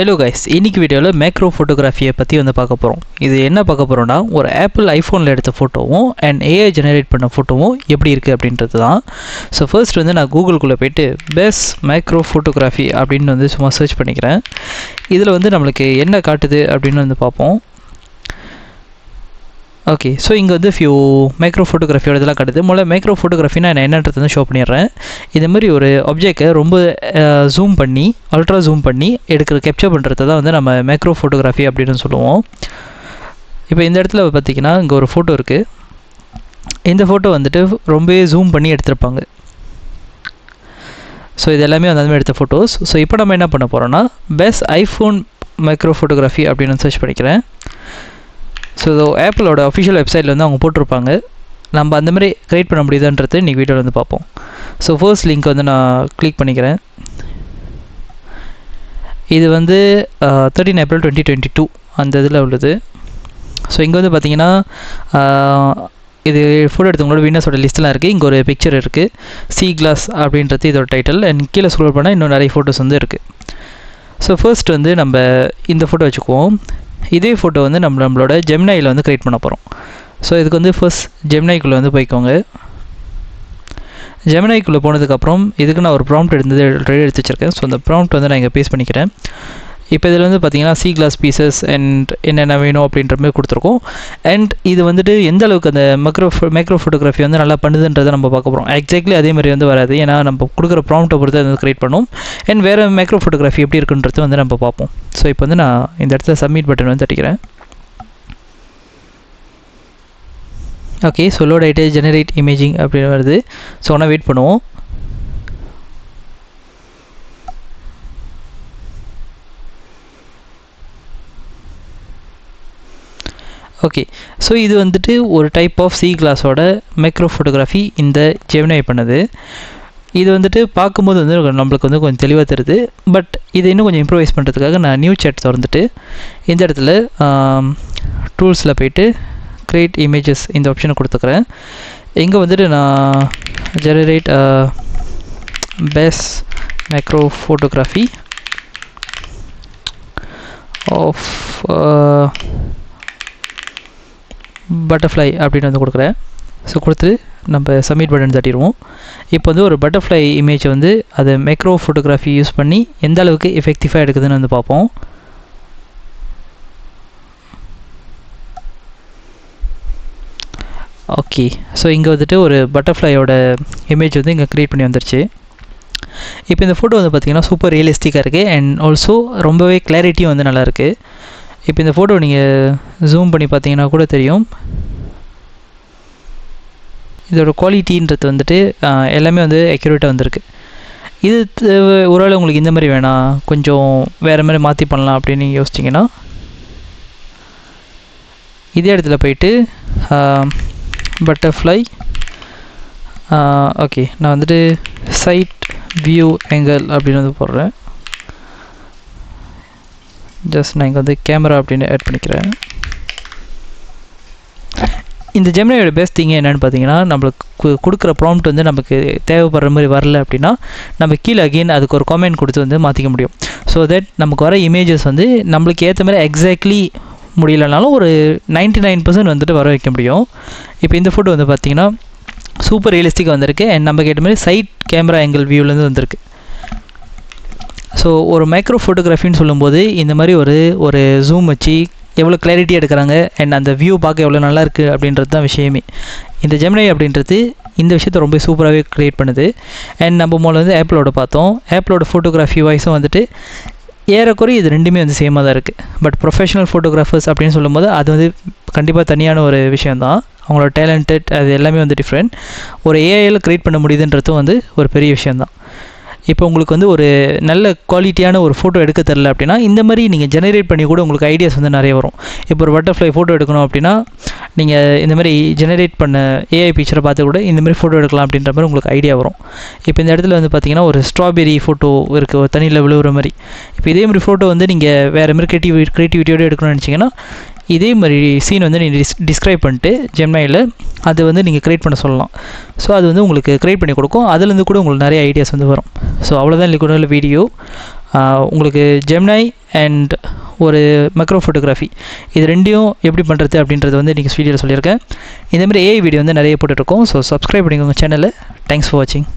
Hello guys இன்னைக்கு வீடியோவில் macro ஃபோட்டோகிராஃபியை பற்றி வந்து பார்க்க போகிறோம் இது என்ன பார்க்க போகிறோம்னா ஒரு ஆப்பிள் ஐஃபோனில் எடுத்த ஃபோட்டோவும் அண்ட் ஏஐ ஜெனரேட் பண்ண ஃபோட்டோவும் எப்படி இருக்குது அப்படின்றது தான். ஸோ ஃபர்ஸ்ட் வந்து நான் கூகுளுக்குள்ளே போயிட்டு பெஸ்ட் மேக்ரோ ஃபோட்டோகிராஃபி அப்படின்னு வந்து சும்மா சர்ச் பண்ணிக்கிறேன். இதில் வந்து நம்மளுக்கு என்ன காட்டுது அப்படின்னு வந்து பார்ப்போம். ஓகே ஸோ இங்கே வந்து ஃபியூ மைக்ரோ ஃபோட்டோகிராஃபியோட இதெல்லாம் காட்டுது. முதல்ல மைக்ரோ ஃபோட்டோகிராஃபினா நான் என்னன்றது வந்து ஷோ பண்ணிடுறேன். இது மாதிரி ஒரு ஆப்ஜெக்டை ரொம்ப ஜூம் பண்ணி அல்ட்ரா ஜூம் பண்ணி எடுக்கிற கேப்சர் பண்ணுறது தான் வந்து நம்ம மைக்ரோ ஃபோட்டோகிராஃபி அப்படின்னு சொல்லுவோம். இப்போ இந்த இடத்துல பார்த்தீங்கன்னா இங்கே ஒரு ஃபோட்டோ இருக்குது இந்த ஃபோட்டோ வந்துட்டு ரொம்பவே ஜூம் பண்ணி எடுத்திருப்பாங்க. ஸோ இது எல்லாமே வந்து அந்த மாதிரி எடுத்த ஃபோட்டோஸ் ஸோ இப்போ நம்ம என்ன பண்ண போகிறோம்னா பெஸ்ட் ஐஃபோன் மைக்ரோ ஃபோட்டோகிராஃபி அப்படின்னு சர்ச் பண்ணிக்கிறேன். ஸோ இது ஆப்பிளோட அஃபிஷியல் வெப்சைட்டில் வந்து அவங்க போட்டிருப்பாங்க. நம்ம அந்த மாதிரி க்ரியேட் பண்ண முடியுதுன்றது இன்றைக்கி வீடியோவில் வந்து பார்ப்போம். ஸோ ஃபர்ஸ்ட் லிங்க் வந்து நான் கிளிக் பண்ணிக்கிறேன். இது வந்து thirteen April twenty twenty two அந்த இதில் உள்ளது. ஸோ இங்கே வந்து பார்த்தீங்கன்னா இது ஃபோட்டோ எடுத்தவங்களோட வின்னர்ஸோட லிஸ்ட்லாம் இருக்குது இங்கே ஒரு பிக்சர் இருக்குது சி கிளாஸ் அப்படின்றது இதோட டைட்டில் அண்ட் கீழே ஸ்க்ரோல் பண்ணால் இன்னும் நிறைய ஃபோட்டோஸ் வந்து இருக்குது ஸோ ஃபர்ஸ்ட் வந்து நம்ம இந்த ஃபோட்டோ வச்சுக்குவோம். இதே ஃபோட்டோ வந்து நம்ம நம்மளோட ஜெம்னாயில் வந்து க்ரியேட் பண்ண போகிறோம் ஸோ இதுக்கு வந்து ஃபர்ஸ்ட் ஜெம்னாய்க்குள்ளே வந்து போய்க்கோங்க. ஜெமினாய்க்குள்ளே போனதுக்கப்புறம் இதுக்கு நான் ஒரு ப்ராம்ப்ட் எடுத்து ரெடி எடுத்து வச்சுருக்கேன். ஸோ அந்த ப்ராம்ப்ட் வந்து நான் இங்கே பேஸ் பண்ணிக்கிறேன். இப்போ இதில் வந்து பார்த்தீங்கன்னா சி கிளாஸ் பீசஸ் அண்ட் என்னென்ன வேணும் அப்படின்ற மாதிரி கொடுத்துருக்கோம். அண்ட் இது வந்துட்டு எந்த அளவுக்கு அந்த மைக்ரோ மைக்ரோ ஃபோட்டோகிராஃபி வந்து நல்லா பண்ணுதுன்றதை நம்ம பார்க்க போகிறோம் எக்ஸாக்ட்லி அதே மாதிரி வந்து வராது. ஏன்னா நம்ம கொடுக்குற ப்ராம்ப்ட்டை பொறுத்து அதை கிரியேட் பண்ணும். அண்ட் வேறு மைக்ரோ ஃபோட்டோகிராஃபி எப்படி இருக்குன்றது வந்து நம்ம பார்ப்போம். ஸோ இப்போ வந்து நான் இந்த இடத்துல சப்மிட் பட்டன் வந்து தட்டிக்கிறேன். Okay so load generate imaging அப்படின்னு வருது. ஸோ ஆனால் வெயிட் பண்ணுவோம். ஓகே ஸோ இது வந்துட்டு ஒரு டைப் ஆஃப் சி கிளாஸோட மைக்ரோ ஃபோட்டோகிராஃபி இந்த ஜெமினாய் பண்ணுது. இது வந்துட்டு பார்க்கும்போது வந்து நம்மளுக்கு வந்து கொஞ்சம் தெளிவாக தருது பட் இதை இன்னும் கொஞ்சம் இம்ப்ரூவைஸ் பண்ணுறதுக்காக நான் நியூ சேட் திறந்துட்டு இந்த இடத்துல டூல்ஸில் போயிட்டு க்ரியேட் இமேஜஸ் இந்த ஆப்ஷனை கொடுத்துக்கிறேன். இங்கே வந்துட்டு நான் generate best micro photography of butterfly அப்படின்னு வந்து கொடுக்குறேன் ஸோ கொடுத்து நம்ம சப்மிட் பட்டன் தட்டிடுவோம். இப்போ வந்து ஒரு பட்டர்ஃப்ளை இமேஜை வந்து அதை மைக்ரோ ஃபோட்டோகிராஃபி யூஸ் பண்ணி எந்த அளவுக்கு எஃபெக்டிவாக எடுக்குதுன்னு வந்து பார்ப்போம். ஓகே ஸோ இங்கே வந்துட்டு ஒரு பட்டர்ஃப்ளையோட இமேஜ் வந்து இங்கே க்ரியேட் பண்ணி வந்துருச்சு. இப்போ இந்த ஃபோட்டோ வந்து பார்த்திங்கன்னா சூப்பர் ரியலிஸ்டிக்காக இருக்குது அண்ட் ஆல்சோ ரொம்பவே கிளாரிட்டியும் வந்து நல்லாயிருக்கு இப்போ இந்த ஃபோட்டோ நீங்கள் ஜூம் பண்ணி பார்த்தீங்கன்னா கூட தெரியும். இதோட குவாலிட்டின்றது வந்துட்டு எல்லாமே வந்து அக்யூரேட்டாக வந்திருக்கு. இது ஒருவேளை உங்களுக்கு இந்த மாதிரி வேணாம் கொஞ்சம் வேறு மாதிரி மாற்றி பண்ணலாம் அப்படின்னு நீங்கள் யோசிச்சிங்கன்னா. இதே இடத்துல போயிட்டு பட்டர்ஃப்ளை ஓகே நான் வந்துட்டு சைட் வியூ எங்கல் அப்படின்னு வந்து போடுறேன். ஜஸ்ட் நான் இங்கே வந்து கேமரா அப்படின்னு ஆட் பண்ணிக்கிறேன். இந்த ஜெமினியோட பெஸ்ட் திங் என்னென்னு பார்த்தீங்கன்னா நம்மளுக்கு கொடுக்குற ப்ராம்ப்ட் வந்து நமக்கு தேவைப்படுற மாதிரி வரல அப்படின்னா நம்ம கீழே அகெயின் அதுக்கு ஒரு காமெண்ட் கொடுத்து வந்து மாற்றிக்க முடியும். ஸோ தட் நமக்கு வர இமேஜஸ் வந்து நம்மளுக்கு ஏற்ற மாதிரி எக்ஸாக்ட்லி முடியலனாலும் ஒரு நைன்ட்டி நைன் பர்சன்ட் வந்துட்டு வர வைக்க முடியும். இப்போ இந்த ஃபோட்டோ வந்து பார்த்திங்கன்னா சூப்பர் ரியலிஸ்டிக்காக வந்திருக்கு. அண்ட் நம்ம கேட்ட மாதிரி சைட் கேமரா ஆங்கிள் வியூலேருந்து வந்திருக்கு. ஸோ ஒரு மைக்ரோ ஃபோட்டோகிராஃபின்னு சொல்லும்போது இந்த மாதிரி ஒரு ஒரு ஜூம் வச்சு எவ்வளோ கிளாரிட்டி எடுக்கிறாங்க அண்ட் அந்த வியூ பார்க்க எவ்வளோ நல்லா இருக்குது அப்படின்றது தான் விஷயமே. இந்த ஜெமினை அப்படின்றது இந்த விஷயத்த ரொம்ப சூப்பராகவே க்ரியேட் பண்ணுது. அண்ட் நம்ம மூலம் வந்து ஆப்பிளோட பார்த்தோம். ஆப்பிளோட ஃபோட்டோகிராஃபி வாய்ஸும் வந்துட்டு ஏறக்குறை இது ரெண்டுமே வந்து சேமாக தான் இருக்குது பட் ப்ரொஃபஷனல் ஃபோட்டோகிராஃபர்ஸ் அப்படின்னு சொல்லும்போது அது வந்து கண்டிப்பாக தனியான ஒரு விஷயந்தான் அவங்களோட டேலண்டட் அது எல்லாமே வந்து டிஃப்ரெண்ட் ஒரு ஏஐயில் க்ரியேட் பண்ண முடியுதுன்றதும் வந்து ஒரு பெரிய விஷயந்தான் இப்போ உங்களுக்கு வந்து ஒரு நல்ல குவாலிட்டியான ஒரு ஃபோட்டோ எடுக்க தெரில அப்படின்னா இந்த மாதிரி நீங்கள் ஜெனரேட் பண்ணி கூட உங்களுக்கு ஐடியாஸ் வந்து நிறைய வரும். இப்போ ஒரு பட்டர்ஃப்ளை ஃபோட்டோ எடுக்கணும் அப்படின்னா நீங்கள் இந்த மாதிரி ஜெனரேட் பண்ண ஏஐ பிக்சரை பார்த்து கூட இந்த மாதிரி ஃபோட்டோ எடுக்கலாம் அப்படின்ற மாதிரி உங்களுக்கு ஐடியா வரும். இப்போ இந்த இடத்துல வந்து பார்த்தீங்கன்னா ஒரு ஸ்ட்ராபெரி ஃபோட்டோ இருக்குது ஒரு தண்ணியில் விழுவுற மாதிரி. இப்போ இதே மாதிரி ஃபோட்டோ வந்து நீங்கள் வேறு மாதிரி க்ரியேட்டிவ் க்ரியேட்டிவிட்டியோடு எடுக்கணும்னு நினச்சிங்கன்னா இதே மாதிரி சீன் வந்து நீங்கள் டிஸ் டிஸ்கிரைப் பண்ணிட்டு ஜெம்னாயில் அது வந்து நீங்கள் க்ரியேட் பண்ண சொல்லலாம். ஸோ அது வந்து உங்களுக்கு க்ரியேட் பண்ணி கொடுக்கும். அதுலேருந்து கூட உங்களுக்கு நிறைய ஐடியாஸ் வந்து வரும். ஸோ அவ்வளோதான் இல்லை வீடியோ உங்களுக்கு ஜெம்னாய் அண்ட் ஒரு மைக்ரோ ஃபோட்டோகிராஃபி இது ரெண்டையும் எப்படி பண்ணுறது அப்படின்றது வந்து நீங்கள் வீடியோவில் சொல்லியிருக்கேன். இதேமாதிரி ஏஐ வீடியோ வந்து நிறைய போட்டுருக்கோம் ஸோ சப்ஸ்கிரைப் பண்ணிக்கோங்க சேனலில் தேங்க்ஸ் ஃபார் வாட்சிங்